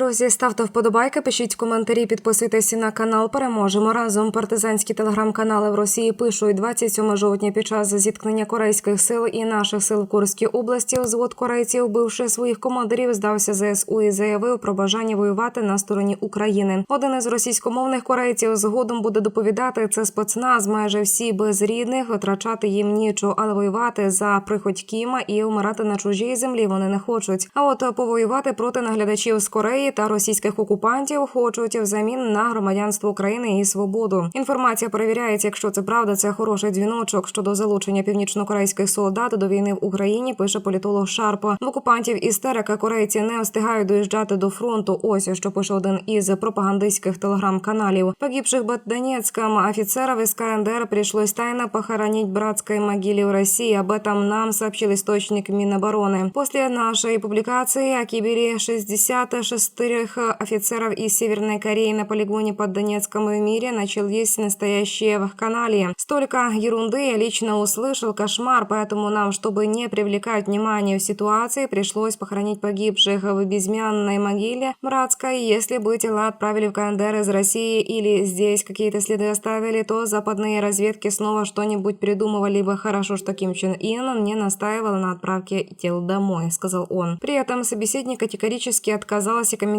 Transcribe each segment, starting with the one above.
Друзі, ставте вподобайки, пишіть коментарі, підписуйтесь на канал. Переможемо разом. Партизанські телеграм-канали в Росії пишуть 27 жовтня під час зіткнення корейських сил і наших сил в Курській області. Взвод корейців, вбивши своїх командирів, здався ЗСУ і заявив про бажання воювати на стороні України. Один із російськомовних корейців згодом буде доповідати це спецназ. Майже всі без рідних витрачати їм нічого, але воювати за прихоть Кіма і вмирати на чужій землі вони не хочуть. А от повоювати проти наглядачів з Кореї та російських окупантів хочуть взамін на громадянство України і свободу. Інформація перевіряється. Якщо це правда, це хороший дзвіночок щодо залучення північнокорейських солдат до війни в Україні. Пише політолог Шарпо. В окупантів істерика корейці не встигають доїжджати до фронту. Ось що пише один із пропагандистських телеграм-каналів. Погибших под Донецком офицеров из КНДР пришлось тайно похоронить братской могиле в России. Об этом нам сообщил источник Минобороны. После нашей публикации о кибере 66 офицеров из Северной Кореи на полигоне под Донецком в мире начались настоящие вакханалии. Столько ерунды я лично услышал, кошмар, поэтому нам, чтобы не привлекать внимание в ситуации, пришлось похоронить погибших в безымянной могиле братской. Если бы тела отправили в КНДР из России или здесь какие-то следы оставили, то западные разведки снова что-нибудь придумывали бы. Хорошо, что Ким Чен Ин не настаивал на отправке тел домой, сказал он. При этом собеседник категорически отказался комментировать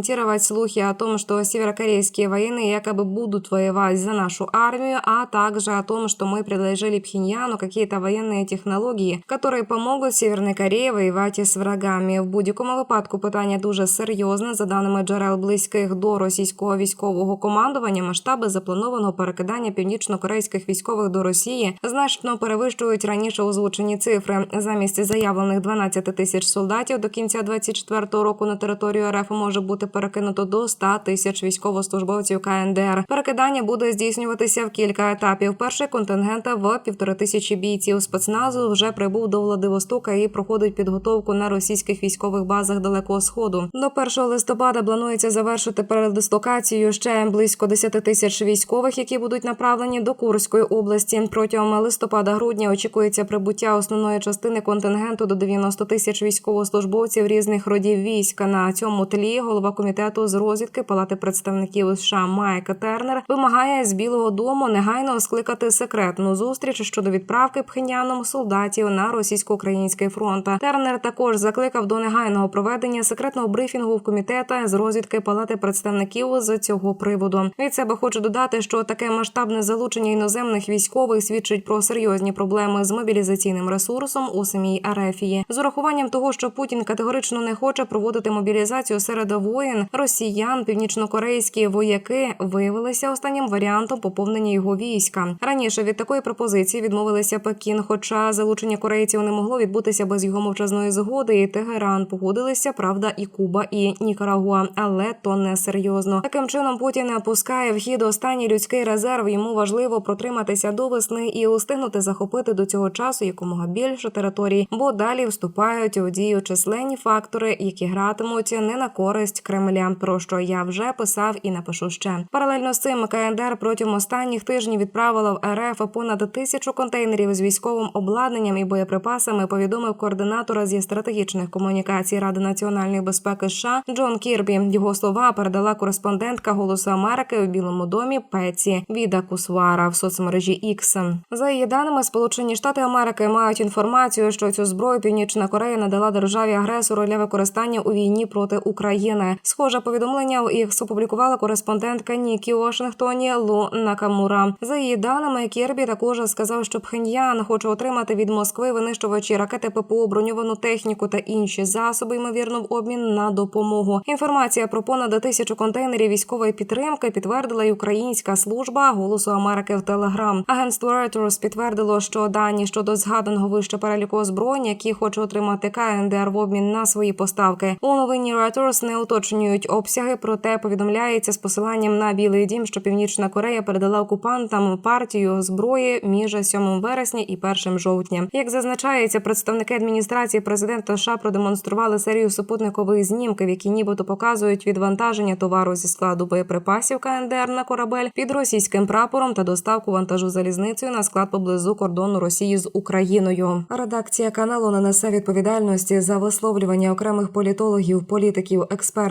слухи о том, что северокорейские военные якобы будут воевать за нашу армию, а также о том, что мы предложили Пхеньяну какие-то военные технологии, которые помогут Северной Корее воювати з врагами. В будь-якому випадку питання дуже серйозне. За даними джерел близьких до російського військового командування, масштаби запланованого перекидання північно-корейських військових до Росії значно перевищують раніше озвучені цифри. Замість заявлених 12 тисяч солдатів до кінця 24-го року на територію РФ може бути перекинуто до 100 тисяч військовослужбовців КНДР. Перекидання буде здійснюватися в кілька етапів. Перший контингент в півтори тисячі бійців спецназу вже прибув до Владивостока і проходить підготовку на російських військових базах далекого сходу. До 1 листопада планується завершити передислокацію ще близько 10 тисяч військових, які будуть направлені до Курської області. Протягом листопада-грудня очікується прибуття основної частини контингенту до 90 тисяч військовослужбовців різних родів війська. На цьому тлі голова комітету з розвідки Палати представників США Майк Тернер вимагає з Білого Дому негайно скликати секретну зустріч щодо відправки пхеняном солдатів на російсько-український фронт. Тернер також закликав до негайного проведення секретного брифінгу в комітета з розвідки Палати представників з цього приводу. Від себе хочу додати, що таке масштабне залучення іноземних військових свідчить про серйозні проблеми з мобілізаційним ресурсом у самій Арефії. З урахуванням того, що Путін категорично не хоче проводити мобілізацію серед воїн, росіян, північнокорейські вояки виявилися останнім варіантом поповнення його війська. Раніше від такої пропозиції відмовилися Пекін, хоча залучення корейців не могло відбутися без його мовчазної згоди. І Тегеран погодилися, правда, і Куба, і Нікарагуа, але то не серйозно. Таким чином Путін опускає в хід останній людський резерв. Йому важливо протриматися до весни і устигнути захопити до цього часу якомога більше територій, бо далі вступають у дію численні фактори, які гратимуть не на користь Кремля. Про що я вже писав і напишу ще. Паралельно з цим КНДР протягом останніх тижнів відправила в РФ понад тисячу контейнерів з військовим обладнанням і боєприпасами. Повідомив координатора зі стратегічних комунікацій Ради національної безпеки США Джон Кірбі. Його слова передала кореспондентка Голосу Америки у Білому домі Пеці Віда Кусвара в соцмережі X. За її даними, Сполучені Штати Америки мають інформацію, що цю зброю Північна Корея надала державі агресору для використання у війні проти України. Схоже повідомлення у X опублікувала кореспондентка Нікі Вашингтоні Лу Накамура. За її даними, Кірбі також сказав, що Пхеньян хоче отримати від Москви винищувачі ракети ППО, броньовану техніку та інші засоби, ймовірно, в обмін на допомогу. Інформація про понад тисячу контейнерів військової підтримки підтвердила й українська служба голосу Америки в Телеграм. Агентство Reuters підтвердило, що дані щодо згаданого вище переліку озброєнь, які хоче отримати КНДР в обмін на свої поставки. У новині Reuters не уточнюють обсяги, проте повідомляється з посиланням на Білий Дім, що Північна Корея передала окупантам партію зброї між 7 вересня і 1 жовтня. Як зазначається, представники адміністрації президента США продемонстрували серію супутникових знімків, які нібито показують відвантаження товару зі складу боєприпасів КНДР на корабель під російським прапором та доставку вантажу залізницею на склад поблизу кордону Росії з Україною. Редакція каналу не несе відповідальності за висловлювання окремих політологів, політиків, експертів